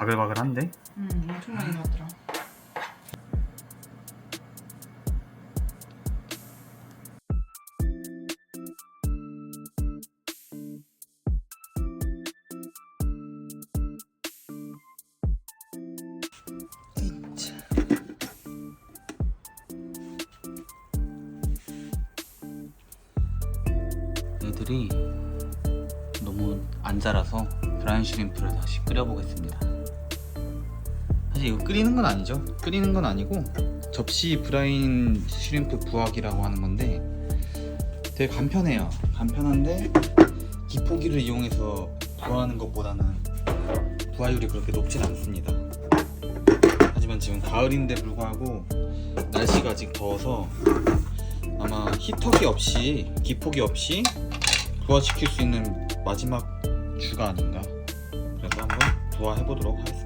바글바글한데? 음, 엄청 많이 나왔더라. 애들이 너무 안 자라서 브라운 슈림프를 다시 끓여보겠습니다. 사실 이거 끓이는 건 아니죠. 끓이는 건 아니고 접시 브라인 슈림프 부화기라고 하는 건데 되게 간편해요. 간편한데 기포기를 이용해서 부화하는 것보다는 부화율이 그렇게 높진 않습니다. 하지만 지금 가을인데 불구하고 날씨가 아직 더워서 아마 히터기 없이 기포기 없이 부화시킬 수 있는 마지막 주가 아닌가 그래서 한번 부화해 보도록 하겠습니다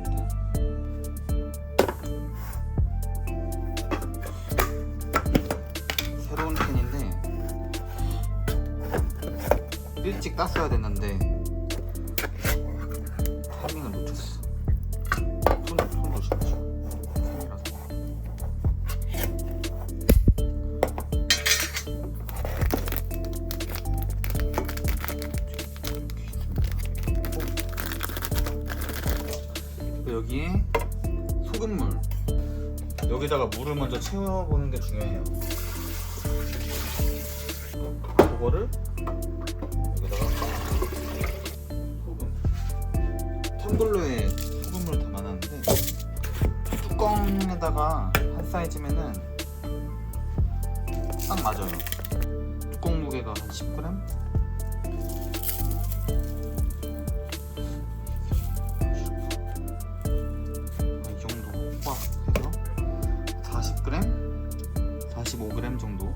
일찍 땄어야 됐는데 타이밍을 놓쳤어. 손, 손 그리고 여기에 소금물. 여기다가 물을 먼저 채워보는 게 중요해요. 그거를 텀블러에 소금을 담아놨는데 뚜껑에다가 한 사이즈면은 딱 맞아요. 뚜껑 무게가 한 10g? 이 정도 호박해서 40g, 45g 정도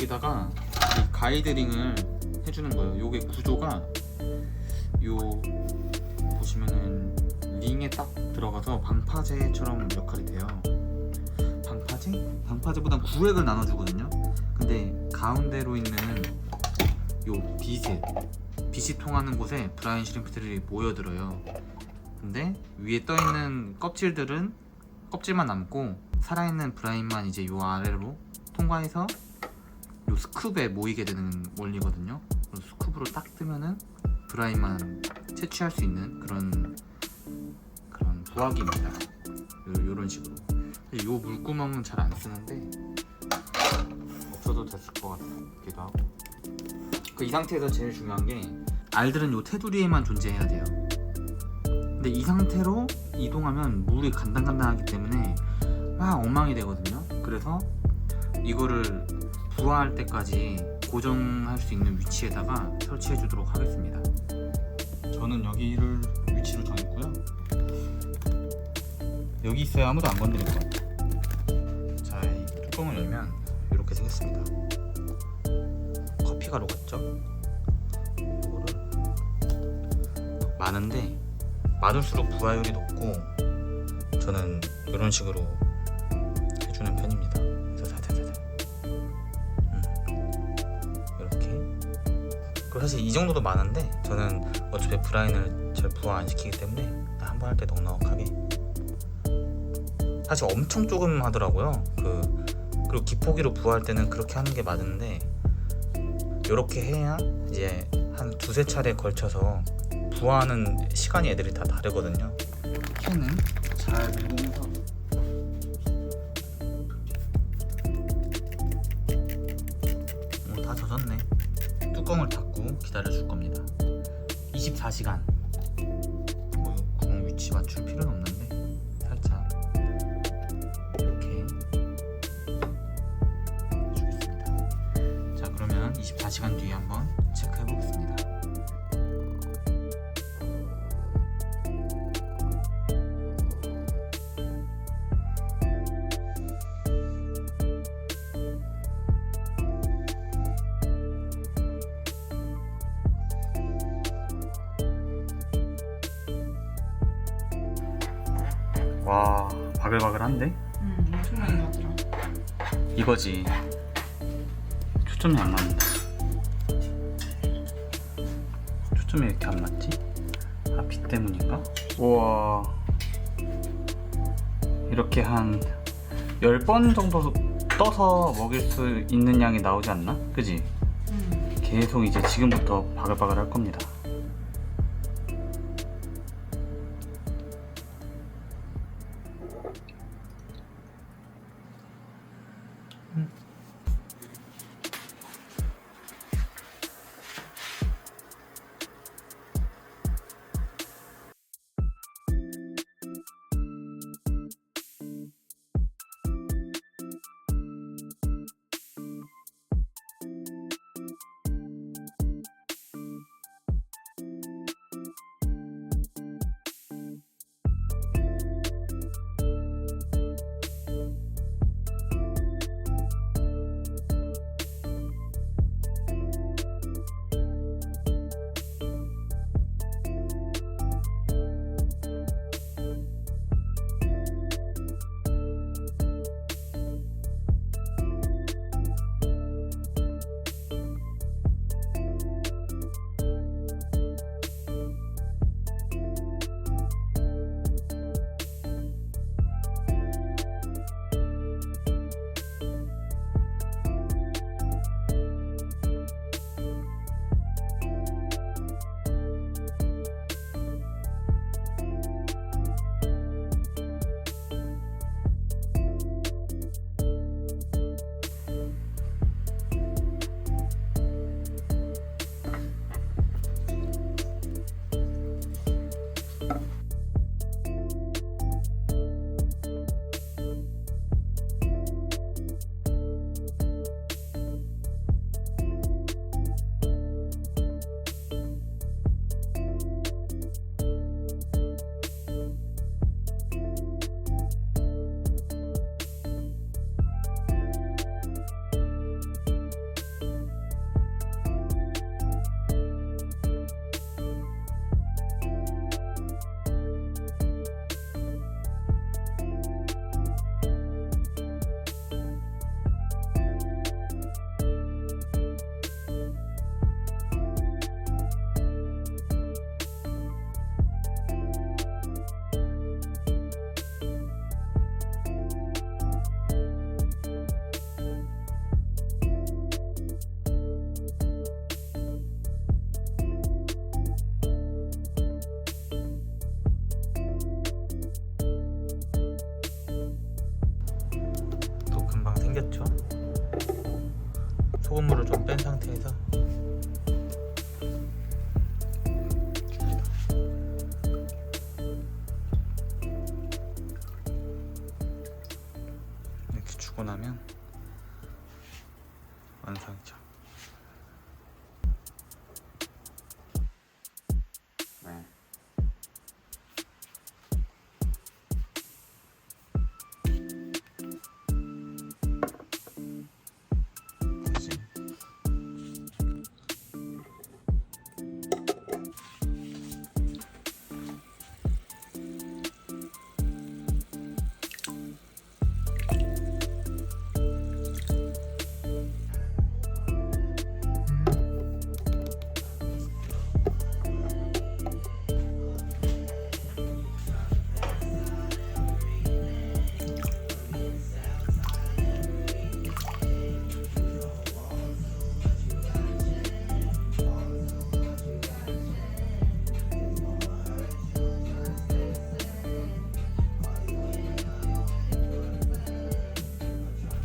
여기다가 이 가이드링을 해주는 거예요. 요게 구조가 요 보시면은 링에 딱 들어가서 방파제처럼 역할이 돼요. 방파제? 방파제보단 구획을 나눠주거든요. 근데 가운데로 있는 요 빛에 빛이 통하는 곳에 브라인 슈림프들이 모여들어요. 근데 위에 떠 있는 껍질들은 껍질만 남고 살아있는 브라인만 이제 요 아래로 통과해서 요 스쿱에 모이게 되는 원리거든요. 스쿱으로 딱 뜨면은 브라인만 채취할 수 있는 그런 그런 부화기입니다. 요, 요런 식으로. 요 물구멍은 잘 안 쓰는데 없어도 됐을 것 같기도 하고. 그 이 상태에서 제일 중요한 게 알들은 요 테두리에만 존재해야 돼요. 근데 이 상태로 이동하면 물이 간당간당하기 때문에 막 엉망이 되거든요. 그래서 이거를 부화할 때까지 고정할 수 있는 위치에다가 설치해 주도록 하겠습니다. 저는 여기를 위치로 정했고요. 여기 있어야 아무도 안 건드릴 것 같아요. 자, 이 뚜껑을 열면 이렇게 생겼습니다. 커피가 녹았죠? 이거를 많은데 많을수록 부하율이 높고 저는 이런 식으로 해주는 편입니다. 사실 이 정도도 많은데 저는 어차피 브라인을 잘 부화 안 시키기 때문에 한 번 할 때 넉넉하게 사실 엄청 조금 하더라고요. 그 그리고 기포기로 부화할 때는 그렇게 하는 게 맞는데 이렇게 해야 이제 한 두세 차례 걸쳐서 부화하는 시간이 애들이 다 다르거든요. 캔은 잘 밀면서 오, 다 젖었네. 뚜껑을 닫고 기다려 줄 겁니다. 24시간. 뭐 구멍 위치 맞출 필요는 없는데 살짝 이렇게 해주겠습니다. 자 그러면 24시간 뒤에 한번 와 바글바글한데? 응, 엄청 많이 나더라. 이거지 초점이 안 맞는다 초점이 왜 이렇게 안 맞지? 아 빛 때문인가? 우와 이렇게 한 10번 정도 떠서 먹일 수 있는 양이 나오지 않나? 그지? 응. 계속 이제 지금부터 바글바글 할 겁니다 나면 완성이죠.